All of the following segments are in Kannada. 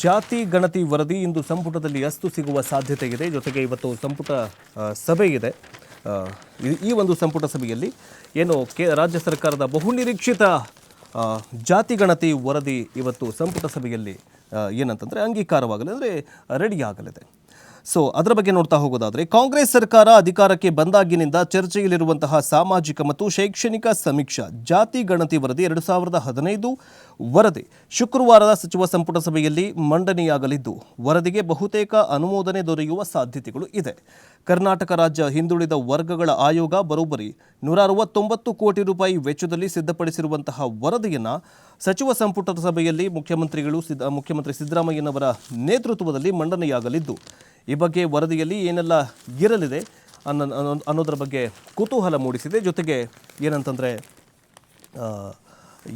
ಜಾತಿ ಗಣತಿ ವರದಿ ಇಂದು ಸಂಪುಟದಲ್ಲಿ ಅಸ್ತು ಸಿಗುವ ಸಾಧ್ಯತೆ ಇದೆ ಜೊತೆಗೆ ಇವತ್ತು ಸಂಪುಟ ಸಭೆ ಇದೆ. ಈ- ಒಂದು ಸಂಪುಟ ಸಭೆಯಲ್ಲಿ ಏನು ಕೆ, ರಾಜ್ಯ ಸರ್ಕಾರದ ಬಹುನಿರೀಕ್ಷಿತ ಜಾತಿ ಗಣತಿ ವರದಿ ಇವತ್ತು ಸಂಪುಟ ಸಭೆಯಲ್ಲಿ ಏನಂತಂದರೆ ಅಂಗೀಕಾರವಾಗಲಿದೆ ಅಂದರೆ ರೆಡಿ ಆಗಲಿದೆ. ಸೊ ಅದರ ಬಗ್ಗೆ ನೋಡ್ತಾ ಹೋಗೋದಾದ್ರೆ, ಕಾಂಗ್ರೆಸ್ ಸರ್ಕಾರ ಅಧಿಕಾರಕ್ಕೆ ಬಂದಾಗಿನಿಂದ ಚರ್ಚೆಯಲ್ಲಿರುವಂತಹ ಸಾಮಾಜಿಕ ಮತ್ತು ಶೈಕ್ಷಣಿಕ ಸಮೀಕ್ಷಾ ಜಾತಿ ಗಣತಿ ವರದಿ ಎರಡು ಸಾವಿರದ ಹದಿನೈದು ವರದಿ ಶುಕ್ರವಾರದ ಸಚಿವ ಸಂಪುಟ ಸಭೆಯಲ್ಲಿ ಮಂಡನೆಯಾಗಲಿದ್ದು, ವರದಿಗೆ ಬಹುತೇಕ ಅನುಮೋದನೆ ದೊರೆಯುವ ಸಾಧ್ಯತೆಗಳು ಇದೆ. ಕರ್ನಾಟಕ ರಾಜ್ಯ ಹಿಂದುಳಿದ ವರ್ಗಗಳ ಆಯೋಗ ಬರೋಬ್ಬರಿ ನೂರ ಅರವತ್ತೊಂಬತ್ತು ಕೋಟಿ ರೂಪಾಯಿ ವೆಚ್ಚದಲ್ಲಿ ಸಿದ್ಧಪಡಿಸಿರುವಂತಹ ವರದಿಯನ್ನು ಸಚಿವ ಸಂಪುಟದ ಸಭೆಯಲ್ಲಿ ಮುಖ್ಯಮಂತ್ರಿಗಳು ಸಿದ್ದ, ಮುಖ್ಯಮಂತ್ರಿ ಸಿದ್ದರಾಮಯ್ಯನವರ ನೇತೃತ್ವದಲ್ಲಿ ಮಂಡನೆಯಾಗಲಿದ್ದು ಈ ಬಗ್ಗೆ ವರದಿಯಲ್ಲಿ ಏನೆಲ್ಲ ಇರಲಿದೆ ಅನ್ನೋ ಅನ್ನೋ- ಅನ್ನೋದರ ಬಗ್ಗೆ ಕುತೂಹಲ ಮೂಡಿಸಿದೆ. ಜೊತೆಗೆ ಏನಂತಂದರೆ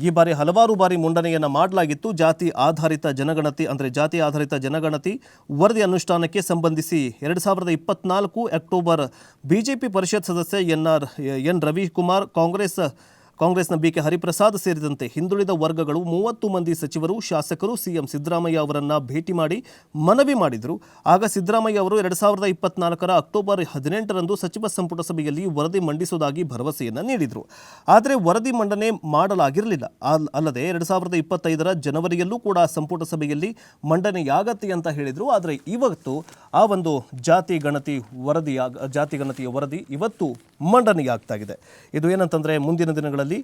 ಈ ಬಾರಿ ಹಲವಾರು ಬಾರಿ ಮುಂಡನೆಯನ್ನು ಮಾಡಲಾಗಿತ್ತು. ಜಾತಿ ಆಧಾರಿತ ಜನಗಣತಿ, ಅಂದರೆ ಜಾತಿ ಆಧಾರಿತ ಜನಗಣತಿ ವರದಿ ಅನುಷ್ಠಾನಕ್ಕೆ ಸಂಬಂಧಿಸಿ ಎರಡು ಸಾವಿರದ ಇಪ್ಪತ್ನಾಲ್ಕು ಅಕ್ಟೋಬರ್ ಬಿಜೆಪಿ ಪರಿಷತ್ ಸದಸ್ಯ N R N Ravikumar, Congress ಕಾಂಗ್ರೆಸ್ನ ಬಿಕೆ ಹರಿಪ್ರಸಾದ್ ಸೇರಿದಂತೆ ಹಿಂದುಳಿದ ವರ್ಗಗಳು ಮೂವತ್ತು ಮಂದಿ ಸಚಿವರು, ಶಾಸಕರು, ಸಿಎಂ ಸಿದ್ದರಾಮಯ್ಯ ಅವರನ್ನು ಭೇಟಿ ಮಾಡಿ ಮನವಿ ಮಾಡಿದರು. ಆಗ ಸಿದ್ದರಾಮಯ್ಯ ಅವರು ಎರಡು ಸಾವಿರದ ಇಪ್ಪತ್ನಾಲ್ಕರ ಅಕ್ಟೋಬರ್ ಹದಿನೆಂಟರಂದು ಸಚಿವ ಸಂಪುಟ ಸಭೆಯಲ್ಲಿ ವರದಿ ಮಂಡಿಸುವುದಾಗಿ ಭರವಸೆಯನ್ನು ನೀಡಿದರು. ಆದರೆ ವರದಿ ಮಂಡನೆ ಮಾಡಲಾಗಿರಲಿಲ್ಲ. ಅಲ್- ಅಲ್ಲದೆ ಎರಡು ಸಾವಿರದ ಇಪ್ಪತ್ತೈದರ ಜನವರಿಯಲ್ಲೂ ಕೂಡ ಸಂಪುಟ ಸಭೆಯಲ್ಲಿ ಮಂಡನೆಯಾಗತ್ತೆ ಅಂತ ಹೇಳಿದರು. ಆದರೆ ಇವತ್ತು ಆ ಒಂದು ಜಾತಿ ಗಣತಿ ವರದಿಯ ಜಾತಿ ಗಣತಿಯ ವರದಿ ಇವತ್ತು ಮಂಡನೆಯಾಗ್ತಾ ಇದೆ ಇದು ಏನಂತಂದರೆ ಮುಂದಿನ ದಿನಗಳಲ್ಲಿ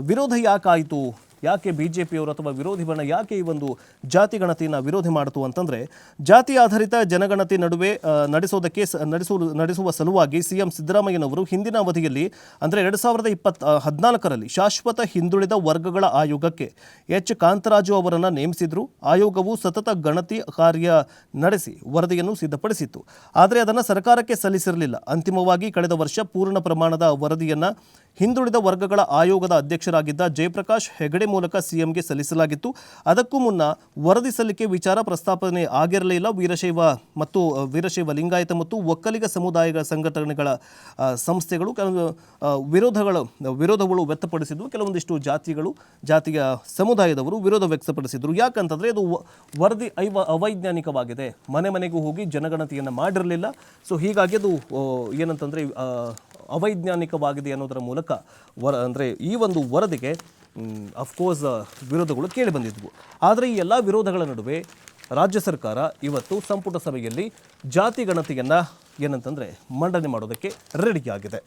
ವಿರೋಧ ಯಾಕಾಯಿತು ಯಾಕೆ ಬಿ ಜೆ ಪಿಯವರು ಅಥವಾ ವಿರೋಧಿ ಬಣ ಯಾಕೆ ಈ ಒಂದು ಜಾತಿ ಗಣತಿಯನ್ನು ವಿರೋಧಿ ಮಾಡಿತು ಅಂತಂದರೆ, ಜಾತಿ ಆಧಾರಿತ ಜನಗಣತಿ ನಡುವೆ ನಡೆಸೋದಕ್ಕೆ ನಡೆಸುವ ನಡೆಸುವ ಸಲುವಾಗಿ ಸಿ ಎಂ ಸಿದ್ದರಾಮಯ್ಯನವರು ಹಿಂದಿನ ಅವಧಿಯಲ್ಲಿ, ಅಂದರೆ ಎರಡು ಸಾವಿರದ ಇಪ್ಪತ್ ಹದಿನಾಲ್ಕರಲ್ಲಿ ಶಾಶ್ವತ ಹಿಂದುಳಿದ ವರ್ಗಗಳ ಆಯೋಗಕ್ಕೆ ಎಚ್. ಕಾಂತರಾಜು ಅವರನ್ನು ನೇಮಿಸಿದ್ರು. ಆಯೋಗವು ಸತತ ಗಣತಿ ಕಾರ್ಯ ನಡೆಸಿ ವರದಿಯನ್ನು ಸಿದ್ಧಪಡಿಸಿತ್ತು. ಆದರೆ ಅದನ್ನು ಸರ್ಕಾರಕ್ಕೆ ಸಲ್ಲಿಸಿರಲಿಲ್ಲ. ಅಂತಿಮವಾಗಿ ಕಳೆದ ವರ್ಷ ಪೂರ್ಣ ಪ್ರಮಾಣದ ವರದಿಯನ್ನು ಹಿಂದುಳಿದ ವರ್ಗಗಳ ಆಯೋಗದ ಅಧ್ಯಕ್ಷರಾಗಿದ್ದ ಜಯಪ್ರಕಾಶ್ ಹೆಗಡೆ ಮೂಲಕ ಸಿಎಂಗೆ ಸಲ್ಲಿಸಲಾಗಿತ್ತು. ಅದಕ್ಕೂ ಮುನ್ನ ವರದಿ ಸಲ್ಲಿಕೆ ವಿಚಾರ ಪ್ರಸ್ತಾಪನೆ ಆಗಿರಲಿಲ್ಲ ವೀರಶೈವ ಮತ್ತು ವೀರಶೈವ ಲಿಂಗಾಯತ ಮತ್ತು ಒಕ್ಕಲಿಗ ಸಮುದಾಯಗಳ ಸಂಘಟನೆಗಳ ಸಂಸ್ಥೆಗಳು ವಿರೋಧಗಳು ವಿರೋಧಗಳು ವ್ಯಕ್ತಪಡಿಸಿದ್ದು, ಕೆಲವೊಂದಿಷ್ಟು ಜಾತಿಗಳು, ಜಾತಿಯ ಸಮುದಾಯದವರು ವಿರೋಧ ವ್ಯಕ್ತಪಡಿಸಿದರು. ಯಾಕಂತಂದರೆ ಇದು ವರದಿ ಐವ, ಅವೈಜ್ಞಾನಿಕವಾಗಿದೆ. ಮನೆ ಮನೆಗೂ ಹೋಗಿ ಜನಗಣತಿಯನ್ನು ಮಾಡಿರಲಿಲ್ಲ. ಸೊ ಹೀಗಾಗಿ ಅದು ಏನಂತಂದರೆ ಅವೈಜ್ಞಾನಿಕವಾಗಿದೆ ಅನ್ನೋದರ ಮೂಲಕ ವರ, ಅಂದರೆ ಈ ಒಂದು ವರದಿಗೆ ಅಫ್ಕೋರ್ಸ್ ವಿರೋಧಗಳು ಕೇಳಿ ಬಂದಿದ್ವು. ಆದರೆ ಈ ಎಲ್ಲ ವಿರೋಧಗಳ ನಡುವೆ ರಾಜ್ಯ ಸರ್ಕಾರ ಇವತ್ತು ಸಂಪುಟ ಸಭೆಯಲ್ಲಿ ಜಾತಿ ಗಣತಿಯನ್ನು ಏನಂತಂದರೆ ಮಂಡನೆ ಮಾಡೋದಕ್ಕೆ ರೆಡಿಯಾಗಿದೆ